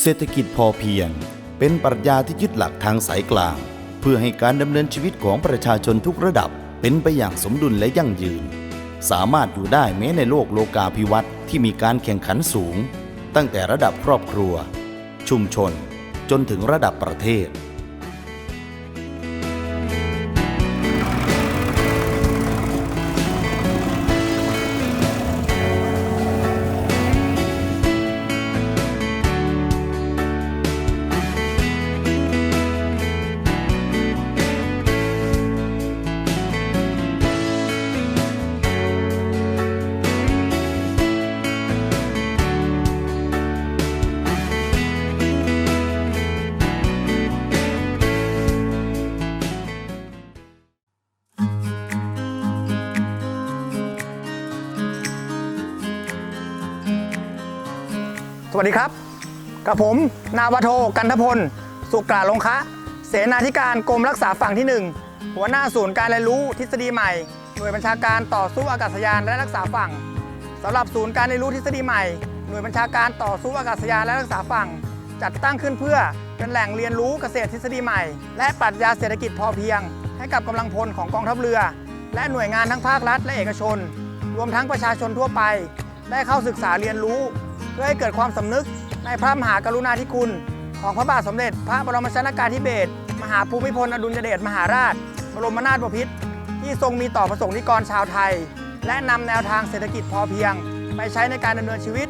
เศรษฐกิจพอเพียง เป็นปรัชญาที่ยึดหลักทางสายกลาง เพื่อให้การดำเนินชีวิตของประชาชนทุกระดับ เป็นไปอย่างสมดุลและยั่งยืน สามารถอยู่ได้แม้ในโลกโลกาภิวัตน์ที่มีการแข่งขันสูง ตั้งแต่ระดับครอบครัว ชุมชน จนถึงระดับประเทศ สวัสดีครับ กับผม นาวโทกันทพล สุกราลงคะ เสนาธิการกรมรักษาฝั่งที่ 1 หัวหน้าศูนย์การเรียนรู้ทฤษฎีใหม่ หน่วยบัญชาการต่อสู้อากาศยานและรักษาฝั่งสำหรับศูนย์การเรียนรู้ทฤษฎีใหม่ หน่วยบัญชาการต่อสู้อากาศยานและรักษาฝั่ง จัดตั้งขึ้นเพื่อเป็นแหล่งเรียนรู้เกษตรทฤษฎีใหม่ และปรัชญาเศรษฐกิจพอเพียง ให้กับกำลังพลของกองทัพเรือ และหน่วยงานทั้งภาครัฐและเอกชน รวมทั้งประชาชนทั่วไป ได้เข้าศึกษาเรียนรู้ เพื่อให้เกิดความสำนึกในพระมหากรุณาธิคุณ ของพระบาทสมเด็จ พระบรมชนกาธิเบศรมหาภูมิพลอดุลยเดชมหาราช บรมนาถบพิตรที่ทรงมีต่อประสงค์นิกรชาวไทย และนำแนวทางเศรษฐกิจพอเพียง ไปใช้ในการดำเนินชีวิต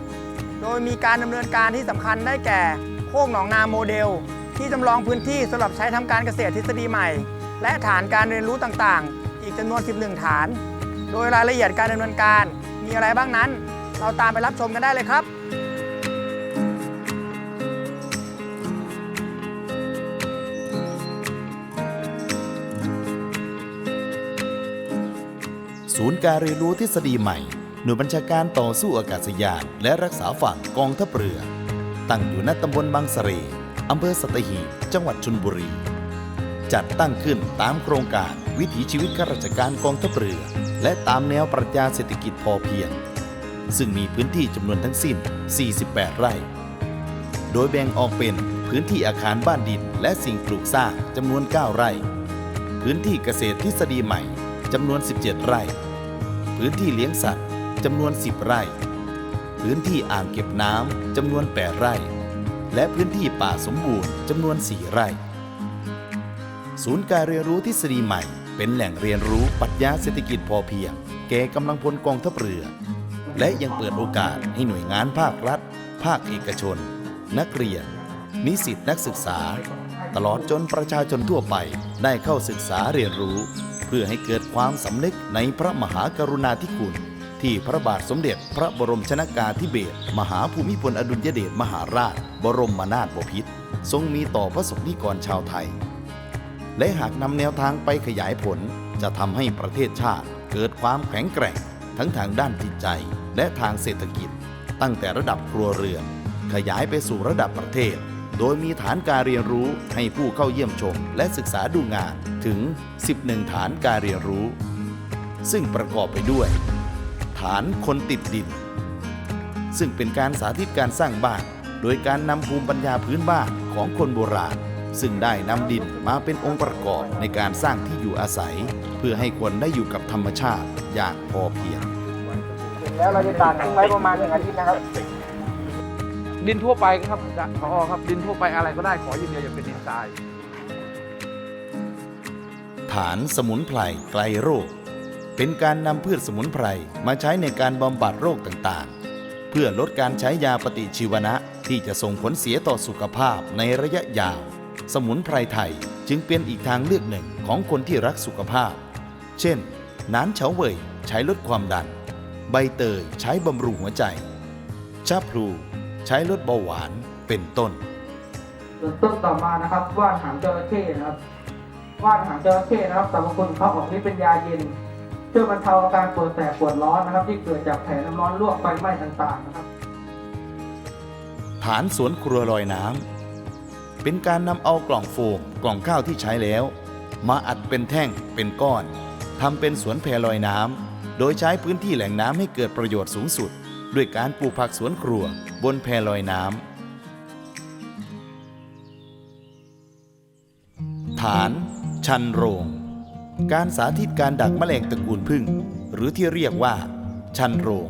โดยมีการดำเนินการที่สำคัญได้แก่โคกหนองนาโมเดล ที่จำลองพื้นที่สำหรับใช้ทำการเกษตรทฤษฎีใหม่ และฐานการเรียนรู้ต่างๆ อีกจำนวน 11 ฐาน โดยรายละเอียดการดำเนินการมีอะไรบ้างนั้น เราตามไปรับชมกันได้เลยครับศูนย์การเรียนรู้ทฤษฎีใหม่ หน่วยบัญชาการต่อสู้อากาศยาน และรักษาฝั่งกองทัพเรือ ตั้งอยู่ณตำบลบางสะเรอำเภอสัตหีบจังหวัดชลบุรี จัดตั้งขึ้นตามโครงการวิถีชีวิตข้าราชการกองทัพเรือ และตามแนวปรัชญาเศรษฐกิจพอเพียง ซึ่งมีพื้นที่จำนวนทั้งสิ้น 48 ไร่ โดยแบ่งออกเป็นพื้นที่อาคารบ้านดินและสิ่งปลูกสร้างจำนวน 9 ไร่ พื้นที่เกษตรทฤษฎีใหม่จำนวน 17 ไร่ พื้นที่เลี้ยงสัตว์จำนวน 10 ไร่ พื้นที่อ่างเก็บน้ำจำนวน 8 ไร่ และพื้นที่ป่าสมบูรณ์จำนวน 4 ไร่ ศูนย์การเรียนรู้ทฤษฎีใหม่ เป็นแหล่งเรียนรู้ปรัชญาเศรษฐกิจพอเพียง แก่กำลังพลกองทัพเรือ และยังเปิดโอกาสให้หน่วยงานภาครัฐ ภาคเอกชน นักเรียน นิสิตนักศึกษา ตลอดจนประชาชนทั่วไปได้เข้าศึกษาเรียนรู้ เพื่อให้เกิดความสำนึกในพระมหากรุณาธิคุณ ที่พระบาทสมเด็จพระบรมชนากาธิเบศรมหาภูมิพลอดุลยเดชมหาราช บรมนาถบพิตรทรงมีต่อพระสงฆ์นิกรชาวไทย และหากนำแนวทางไปขยายผลจะทำให้ประเทศชาติเกิดความแข็งแกร่ง ทั้งทางด้านจิตใจและทางเศรษฐกิจ ตั้งแต่ระดับครัวเรือน ขยายไปสู่ระดับประเทศ โดยมีฐานการเรียนรู้ให้ผู้เข้าเยี่ยมชม และศึกษาดูงานถึง 11 ฐานการเรียนรู้ ซึ่งประกอบไปด้วย ฐานคนติดดิน ซึ่งเป็นการสาธิตการสร้างบ้าน โดยการนำภูมิปัญญาพื้นบ้านของคนโบราณ ซึ่งได้นำดินมาเป็นองค์ประกอบในการสร้างที่อยู่อาศัย พื่อให้คนได้อยู่กับธรรมชาติอย่างพอเพียง แล้วเราจะตากทิ้งไว้ประมาณหนึ่งอาทิตย์นะครับ ดินทั่วไปครับพอครับดินทั่วไปอะไรก็ได้ขออย่างเดียวอย่าเป็นดินทราย ฐานสมุนไพรไกลโรค เป็นการนำพืชสมุนไพรมาใช้ในการบำบัดโรคต่างๆ เพื่อลดการใช้ยาปฏิชีวนะที่จะส่งผลเสียต่อสุขภาพในระยะยาว สมุนไพรไทยจึงเป็นอีกทางเลือกหนึ่งของคนที่รักสุขภาพ เช่น น้ำเฉาเว่ยใช้ลดความดัน ใบเตยใช้บำรุงหัวใจ ชาพลูใช้ลดเบาหวานเป็นต้น ส่วนต้นต่อมานะครับว่านหางจระเข้นะครับว่านหางจระเข้นะครับสรรพคุณเขาออกฤทธิ์เป็นยาเย็นช่วยบรรเทาอาการปวดแสบปวดร้อนนะครับ ที่เกิดจากแผลน้ำร้อนลวกไฟไหม้ต่างๆนะครับฐานสวนครัวลอยน้ำเป็นการนำเอากล่องโฟมกล่องข้าวที่ใช้แล้ว มาอัดเป็นแท่งเป็นก้อน ทำเป็นสวนแพลอยน้ำ โดยใช้พื้นที่แหล่งน้ำให้เกิดประโยชน์สูงสุด ด้วยการปลูกผักสวนครัวบนแพลอยน้ำ ฐาน ชันโรง การสาธิตการดักแมลงตระกูลพึ่ง หรือที่เรียกว่า ชันโรง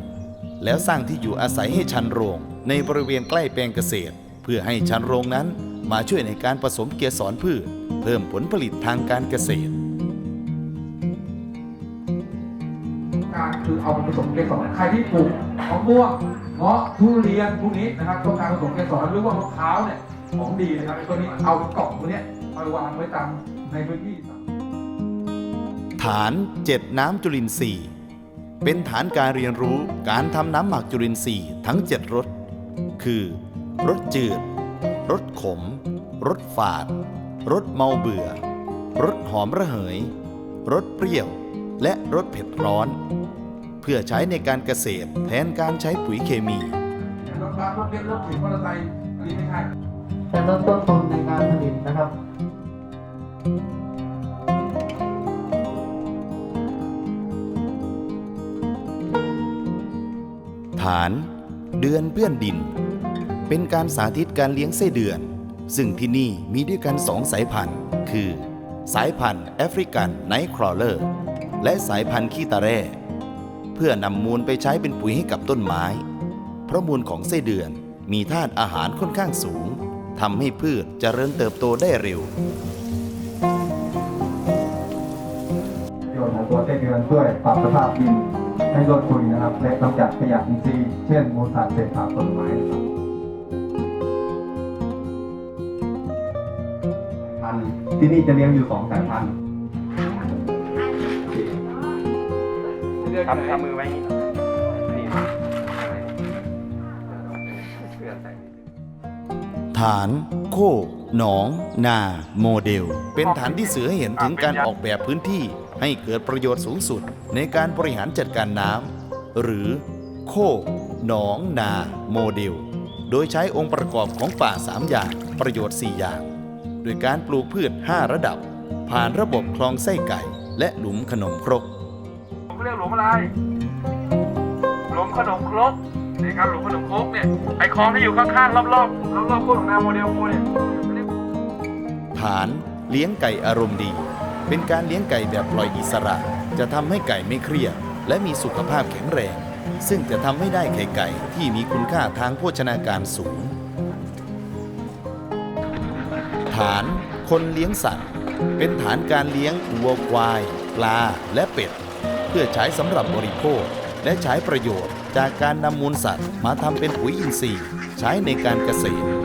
แล้วสร้างที่อยู่อาศัยให้ชันโรง ในบริเวณใกล้แปลงเกษตร เพื่อให้ชันโรงนั้นมาช่วยในการผสมเกสรพืช เพิ่มผลผลิตทางการเกษตร คือเอาผสมเกสรใครที่ปลูกมะม่วงเงาะทุเรียนพวกนี้นะครับต้องการผสมเกสรหรือว่ามะพร้าวเนี่ยของดีนะครับไอ้ตัวนี้เอากล่องตัวเนี้ยไปวางไว้ตามในพื้นที่ฐานเจ็ดน้ำจุลินทรีย์เป็นฐานการเรียนรู้การทำน้ำหมักจุลินทรีย์ทั้ง 7รสคือรสจืดรสขมรสฝาดรสเมาเบื่อรสหอมระเหยรสเปรี้ยว และรสเผ็ดร้อน พื่อใช้ในการเกษตรแทนการใช้ปุ๋ยเคมีรถบัสรถเบนซ์รถเข็นมอเตอร์ไซค์อันนี้ไม่ใช่จะลดต้นทุนในการผลิตนะครับฐานเดือนเพื่อนดิน เป็นการสาธิตการเลี้ยงไส้เดือน ซึ่งที่นี่มีด้วยกันสองสายพันธุ์ คือ สายพันธุ์แอฟริกันไนท์ครอเลอร์ และสายพันธุ์ขี้ตาแร่ เพื่อนำมูลไปใช้เป็นปุ๋ยให้กับต้นไม้ เพราะมูลของไส้เดือนมีธาตุอาหารค่อนข้างสูงทำให้พืชเจริญเติบโตได้เร็วประโยชน์ของตัวไส้เดือนช่วยปรับสภาพดินให้ลดปุ๋ยนะครับ และกำจัดขยะอินทรีย์เช่นมูลสัตว์เศษผักผลไม้นะครับพันธุ์ที่นี่จะเลี้ยงอยู่สองสายพันธุ์ ทำทำมือไว้อย่างนี้ฐานโคกหนองนาโมเดล เป็นฐานที่สื่อให้เห็นถึงการออกแบบพื้นที่ให้เกิดประโยชน์สูงสุดในการบริหารจัดการน้ำหรือโคกหนองนาโมเดล โดยใช้องค์ประกอบของป่า 3 อย่าง ประโยชน์ 4 อย่าง โดยการปลูกพืช 5 ระดับ ผ่านระบบคลองไส้ไก่ และหลุมขนมครก เรียกหลุมอะไร หลุมขนมครกนี่ครับหลุมขนมครกเนี่ยไอคลองที่อยู่ข้างๆรอบๆรอบๆโคตรของนาโมเดลโมเนี่ยฐานเลี้ยงไก่อารมณ์ดี เป็นการเลี้ยงไก่แบบปล่อยอิสระ จะทำให้ไก่ไม่เครียดและมีสุขภาพแข็งแรง ซึ่งจะทำให้ได้ไข่ไก่ที่มีคุณค่าทางโภชนาการสูง ฐานคนเลี้ยงสัตว์ เป็นฐานการเลี้ยงวัวควาย ปลาและเป็ด พื่อใช้สำหรับบริโภค และใช้ประโยชน์จากการนำมูลสัตว์มาทำเป็นปุ๋ยอินทรีย์ ใช้ในการเกษตร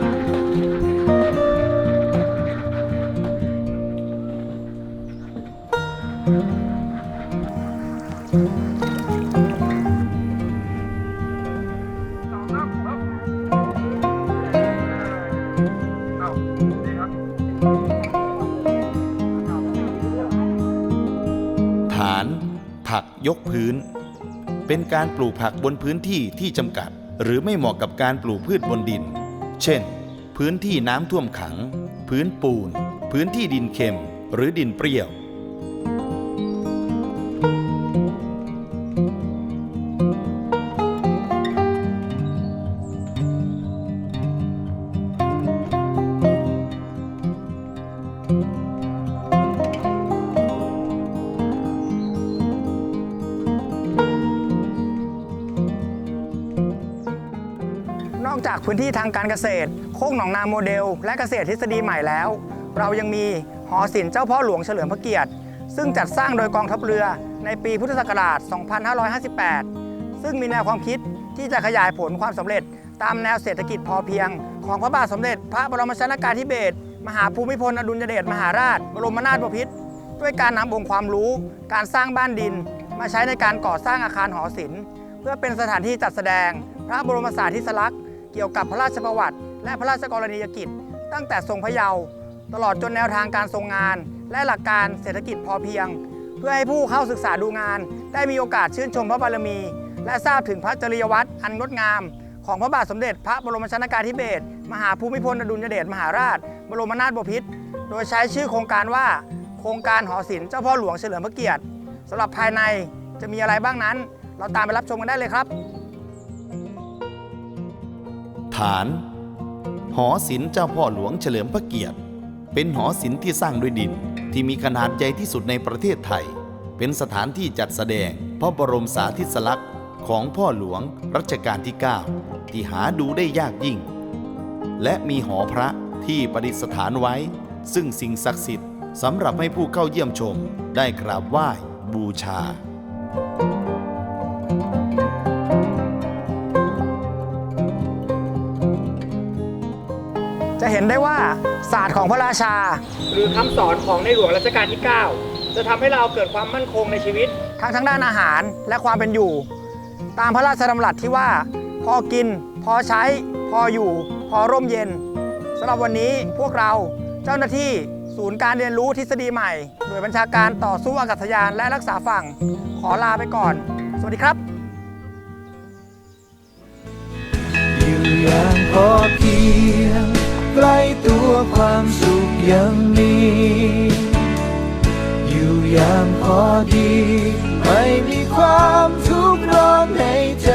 ยกพื้น เป็นการปลูกผักบนพื้นที่ที่จำกัด หรือไม่เหมาะกับการปลูกพืชบนดิน เช่น พื้นที่น้ำท่วมขัง พื้นปูน พื้นที่ดินเค็ม หรือดินเปรี้ยว จากพื้นที่ทางการเกษตร โคกหนองนาโมเดล และเกษตรทฤษฎีใหม่แล้ว เรายังมีหอศิลป์เจ้าพ่อหลวงเฉลิมพระเกียรติ ซึ่งจัดสร้างโดยกองทัพเรือในปีพุทธศักราช 2558 ซึ่งมีแนวความคิดที่จะขยายผลความสำเร็จ ตามแนวเศรษฐกิจพอเพียง ของพระบาทสมเด็จ พระบรมชนกาธิเบศรมหาภูมิพลอดุลยเดชมหาราช บรมนาถบพิตรด้วยการนำองค์ความรู้ การสร้างบ้านดิน มาใช้ในการก่อสร้างอาคารหอศิลป์ เพื่อเป็นสถานที่จัดแสดง พระบรมสารีริกษ เกี่ยวกับพระราชประวัติ และพระราชกรณียกิจ ตั้งแต่ทรงพระเยาว์ตลอดจนแนวทางการทรงงาน และหลักการเศรษฐกิจพอเพียง เพื่อให้ผู้เข้าศึกษาดูงาน ได้มีโอกาสชื่นชมพระบารมี และทราบถึงพระจริยวัตรอันงดงาม ของพระบาทสมเด็จพระบรมชนกาธิเบศรมหาภูมิพลอดุลยเดชมหาราช บรมนาถบพิตรโดยใช้ชื่อโครงการว่า โครงการหอศิลป์เจ้าพ่อหลวงเฉลิมพระเกียรติสำหรับภายในจะมีอะไรบ้างนั้น เราตามไปรับชมกันได้เลยครับานหอศิลป์เจ้าพ่อหลวงเฉลิมพระเกียรติ เป็นหอศิลป์ที่สร้างด้วยดินที่มีขนาดใหญ่ที่สุดในประเทศไทย เป็นสถานที่จัดแสดงพระบรมสาธิสลักษณ์ของพ่อหลวงรัชกาลที่ 9 ที่หาดูได้ยากยิ่ง และมีหอพระที่ประดิษฐานไว้ ซึ่งสิ่งศักดิ์สิทธิ์สำหรับให้ผู้เข้าเยี่ยมชมได้กราบไหว้บูชา จะเห็นได้ว่าศาสตร์ของพระราชา หรือคำสอนของในหลวงรัชกาลที่ 9 จะทำให้เราเกิดความมั่นคงในชีวิต ทั้งทั้งด้านอาหารและความเป็นอยู่ ตามพระราชดำรัสที่ว่า พอกิน พอใช้ พออยู่ พอร่มเย็นสำหรับวันนี้พวกเราเจ้าหน้าที่ศูนย์การเรียนรู้ทฤษฎีใหม่ หน่วยบัญชาการต่อสู้อากาศยานและรักษาฝั่ง ขอลาไปก่อน สวัสดีครับ อยู่อย่างพอเพียง ความสุขยังมี อยู่อย่างพอดี ไม่มีความทุกข์ร้อนในใจ